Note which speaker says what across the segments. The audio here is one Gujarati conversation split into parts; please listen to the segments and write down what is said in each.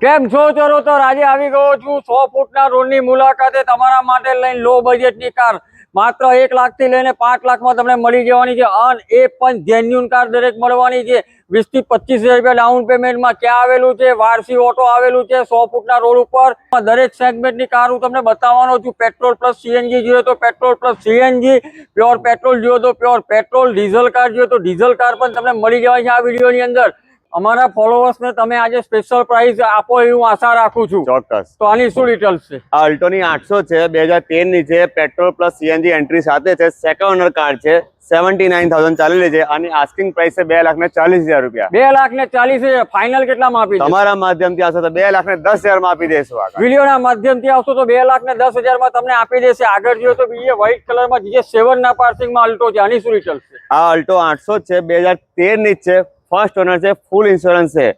Speaker 1: કેમ છો ચલો તો આજે આવી ગયો છું સો ફૂટના રોડની મુલાકાતે તમારા માટે લઈને લો બજેટની કાર. માત્ર એક લાખથી લઈને પાંચ લાખમાં તમને મળી જવાની છે. અને એ પણ જેન્યુન કાર દરેક મળવાની છે. વીસથી પચીસ હજાર રૂપિયા ડાઉન પેમેન્ટમાં ક્યાં આવેલું છે? વારસી ઓટો આવેલું છે સો ફૂટના રોડ ઉપર. દરેક સેગમેન્ટની કાર હું તમને બતાવવાનો છું. પેટ્રોલ પ્લસ સીએનજી જોઈએ તો petrol plus CNG pure petrol જોઈએ તો પ્યોર પેટ્રોલ ડીઝલ કાર જોઈએ તો ડીઝલ કાર પણ તમને મળી જવાની છે આ વિડીયોની અંદર. અમારા ફોલોઅર્સ ને તમે આજે સ્પેશિયલ પ્રાઇઝ આપો એવી હું આશા રાખું છું.
Speaker 2: ચોક્કસ.
Speaker 1: તો આની શું ડિટેલ્સ છે?
Speaker 2: આ અલ્ટોની આઠસો છે બે હજાર તેરની છે પેટ્રોલ પ્લસ સીએનજી એન્ટ્રી સાથે છે સેકન્ડ ઓનર કાર છે સેવન્ટી નાઇન થાઉઝન્ડ ચાલેલી છે અને આસ્કિંગ પ્રાઇસ છે બે લાખ ને ચાલીસ હજાર રૂપિયા.
Speaker 1: બે લાખ ને ચાલીસ હજાર. ફાઇનલ કેટલામાં આપી
Speaker 2: તમારા માધ્યમથી આવશે તો બે લાખ ને દસ હજારમાં આપી દેશો આગળ.
Speaker 1: વિડીયોના માધ્યમથી આવશો તો બે લાખ ને દસ હજારમાં તમને આપી દેશે. આગળ જોઈએ તો બીજે વ્હાઇટ કલરમાં જે સેવન ના પાર્સિંગમાં અલ્ટો છે. આની શું ડિટેલ્સ છે?
Speaker 2: આ અલ્ટો આઠસો છે બે હજાર તેરની જ છે. ફર્સ્ટ ઓનર છે ફૂલ ઇન્સ્યોરન્સ છે.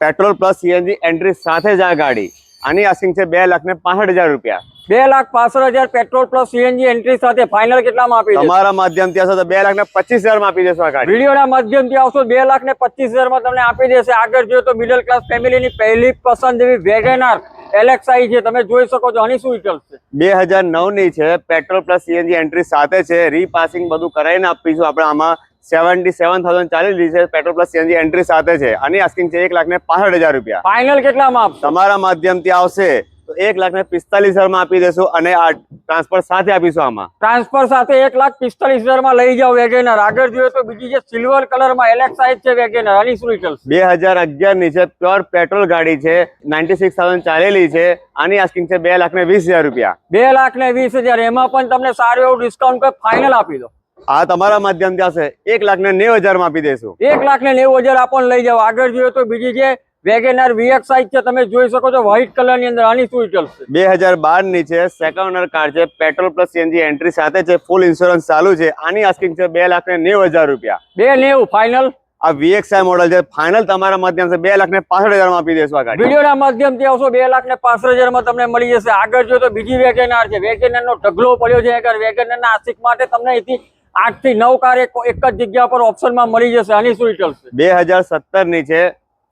Speaker 2: પેટ્રોલ પ્લસ સીએનજી એન્ટ્રી સાથે જ આ ગાડી. આની આસિંગ છે બે લાખ ને પાસઠ હજાર રૂપિયા.
Speaker 1: બે લાખ પાસઠ હજાર પેટ્રોલ પ્લસ સીએનજી એન્ટ્રી સાથે ફાઇનલ કેટલામાં આપી
Speaker 2: તમારા માધ્યમથી આવશે તો બે લાખ ને પચીસ હજારમાં આપી દેશો આ ગાડી.
Speaker 1: વિડીયોના માધ્યમથી આવશો બે લાખ ને પચીસ હજારમાં તમને આપી દેશે. આગળ જોઈએ તો મિડલ ક્લાસ ફેમિલીની પહેલી પસંદ એવી વેગેનાર એલેક્સાઈ છે. તમે જોઈ શકો છો આની શું વિકલ્પ છે?
Speaker 2: બે હજાર નવની છે પેટ્રોલ પ્લસ સીએનજી એન્ટ્રી સાથે છે. રીપાસિંગ બધું કરાવીને આપીશું. આપણે આમાં સેવન્ટી સેવન થાઉઝન્ડ ચાલી છે પેટ્રોલ પ્લસ સીએનજી એન્ટ્રી સાથે છે. આની આસ્કિંગ છે એક લાખ ને પાસઠ હજાર રૂપિયા.
Speaker 1: ફાઇનલ કેટલામાં
Speaker 2: તમારા માધ્યમથી આવશે તો એક લાખ ને પિસ્તાલીસ હજારમાં આપી દેશું અને આ ટ્રાન્સફર સાથે આપીશું આમાં.
Speaker 1: ટ્રાન્સફર સાથે એક લાખ પિસ્તાલીસ હજારમાં લઈ જાઓ વેગેનર. આગળ જોઈએ તો બીજી જે સિલ્વર કલરમાં સાઇઝ છે વેગેનર આની શું ડિટેલ્સ
Speaker 2: બે હજાર અગિયારની છે પ્યોર પેટ્રોલ ગાડી છે નાઇન્ટી સિક્સ થાઉઝન્ડ ચાલેલી છે. આની આસ્કિંગ છે બે લાખ ને વીસ હજાર રૂપિયા.
Speaker 1: બે લાખ ને વીસ હજાર. એમાં પણ તમને સારું એવું ડિસ્કાઉન્ટ ફાઇનલ આપી દો.
Speaker 2: આ તમારા માધ્યમથી આવશે. એક લાખ ને નેવું હજારમાં આપી દેશું
Speaker 1: એક લાખ ને નેવું હજાર આપણને લઈ જાવ આગળ જોઈએ તો બીજી જે વેગેનર સાઈઝ છે તમે જોઈ શકો છો વ્હાઇટ કલરની અંદર આની શું ડિટેલ્સ છે?
Speaker 2: બે હજાર બારની છે સેકન્ડ ઓનર કાર છે પેટ્રોલ પ્લસ સીએનજી એન્ટ્રી સાથે છે ફૂલ ઇન્સ્યોરન્સ ચાલુ છે. આની આસ્કિંગ છે બે લાખ ને નેવું હજાર રૂપિયા.
Speaker 1: બે નેવું ફાઇનલ
Speaker 2: આ વીએક્સઆઈ મોડલ છે ફાઇનલ તમારા માધ્યમથી બે લાખ ને પાસઠ હજારમાં આપી દેશું આ ગાડી.
Speaker 1: વિડીયોના માધ્યમથી આવશો બે લાખ ને પાસઠ હજારમાં તમને મળી જશે. આગળ જો તો બીજી વેગેનાર છે. વેગેનાર નો ઢગલો પડ્યો છે વેગેનાર ના આશિક માટે તમને અહીંથી આઠથી નવ કાર એક જ જગ્યા પર ઓપ્શનમાં મળી જશે આની શું ડિટેલ્સ છે?
Speaker 2: બે હજાર સત્તરની છે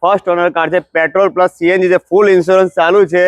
Speaker 2: ફર્સ્ટ ઓનર કાર છે પેટ્રોલ પ્લસ સીએનજી છે ફૂલ ઇન્સ્યોરન્સ ચાલુ છે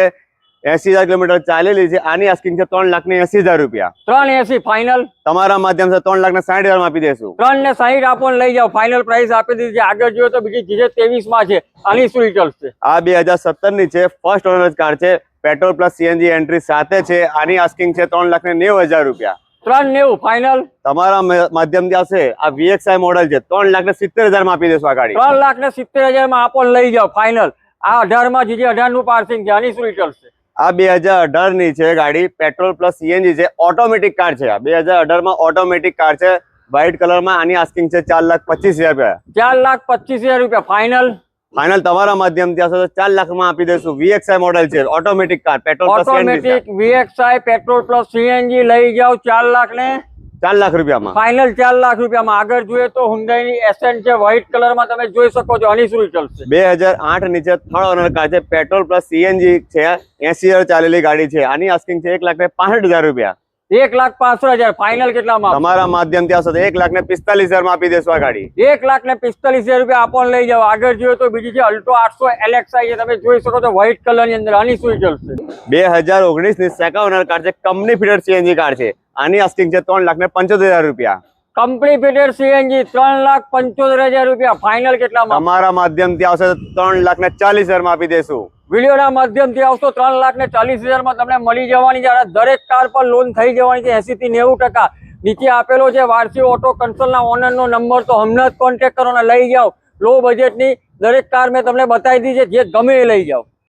Speaker 2: એસી હજાર કિલોમીટર ચાલેલી છે આની આસ્કિંગ છે ત્રણ લાખ ને એસી હજાર રૂપિયા.
Speaker 1: ત્રણ એસી ફાઇનલ
Speaker 2: તમારા માધ્યમથી ત્રણ લાખ ને સાઠ હજાર આપી દેશું.
Speaker 1: ત્રણ ને સાહીઠ આપો લઈ જાઓ ફાઇનલ પ્રાઇસ આપી દીધી આગળ જોઈએ તો બીજી જીજે ત્રેવીસમાં છે આની શું ડિટેલ્સ છે?
Speaker 2: આ બે હજાર સત્તરની છે ફર્સ્ટ ઓનર કાર છે પેટ્રોલ પ્લસ સીએનજી એન્ટ્રી સાથે છે આની આસ્કિંગ છે ત્રણ લાખ ને નેવું હજાર રૂપિયા.
Speaker 1: ત્રણ નેવું ફાઈનલ
Speaker 2: તમારા મ- માધ્યમથી આવશે આ વીએક્સઆઈ મોડલ છે. ત્રણ લાખ ને સિત્તેર હજારમાં આપી દેશું આ ગાડી.
Speaker 1: ત્રણ લાખ ને સિત્તેર હજારમાં આપણ લઈ જાઓ ફાઇનલ આ અઢારમાં જીજે અઢારનું પાર્સિંગ છે આની શું છે?
Speaker 2: આ બે હજાર અઢારની છે ગાડી. પેટ્રોલ પ્લસ સીએનજી છે. ઓટોમેટિક કાર છે આ. બે હજાર અઢારમાં ઓટોમેટિક કાર છે. વ્હાઇટ કલરમાં આની આસ્કિંગ છે ચાર લાખ પચીસ હજાર રૂપિયા.
Speaker 1: ચાર લાખ પચીસ હજાર રૂપિયા ફાઇનલ
Speaker 2: ફાઇનલ તમારા માધ્યમથી આવશે તો ચાર લાખમાં આપી દઈશું. વીએક્સઆઈ મોડલ છે. Automatic car petrol
Speaker 1: automatic VXI petrol plus CNG લઈ જાઓ ચાર લાખ ને
Speaker 2: ચાર લાખ રૂપિયામાં.
Speaker 1: ફાઇનલ ચાર લાખ રૂપિયામાં. આગળ જોઈએ તો હુન્ડાઈની એસેન્ટ છે. વ્હાઇટ કલરમાં તમે જોઈ શકો છો. અનીસ શું ડિટેલ્સ છે
Speaker 2: બે હજાર આઠ નીચે થર્ડ ઓનર કાર છે. પેટ્રોલ પ્લસ સીએનજી છે. એસી ચાલેલી ગાડી છે. આની આસ્કિંગ છે એક લાખ ને પાસઠ હજાર રૂપિયા.
Speaker 1: એક લાખ પાસઠ હજાર. ફાઇનલ કેટલામાં?
Speaker 2: તમારા માધ્યમથી આવશે તો એક લાખ ને પિસ્તાલીસ હજારમાં આપી દેશો આ ગાડી.
Speaker 1: એક લાખ ને પિસ્તાલીસ હજાર રૂપિયા આપણને લઈ જાવ આગળ જોઈએ તો બીજી છે અલ્ટો આઠસો એલેક્સાઈ છે તમે જોઈ શકો છો વ્હાઇટ કલરની અંદર આની શું ચલશે
Speaker 2: બે હજાર ઓગણીસની સેકન્ડ ઓનર કાર છે કંપની ફિટર સીએનજી કાર છે. આની આસ્કિંગ છે ત્રણ લાખ ને પંચોતેર હજાર રૂપિયા.
Speaker 1: કંપની ફિટેડ સીએનજી ત્રણ લાખ પંચોતેર હજાર રૂપિયા. ફાઇનલ કેટલામાં?
Speaker 2: અમારા માધ્યમથી આવશે ત્રણ લાખ ને ચાલીસ હજારમાં આપી દેશું.
Speaker 1: વિડીયોના માધ્યમથી આવશો ત્રણ લાખ ને ચાલીસ હજારમાં તમને મળી જવાની છે. અને દરેક કાર પર લોન થઈ જવાની છે એસી થી નેવું ટકા. નીચે આપેલો છે વારસી ઓટો કન્સલ્ટના ઓનરનો નંબર. તો હમણાં જ કોન્ટેક્ટ કરો લઈ જાઓ. લો બજેટની દરેક કાર મેં તમને બતાવી દીધી છે જે ગમે એ લઈ જાઓ.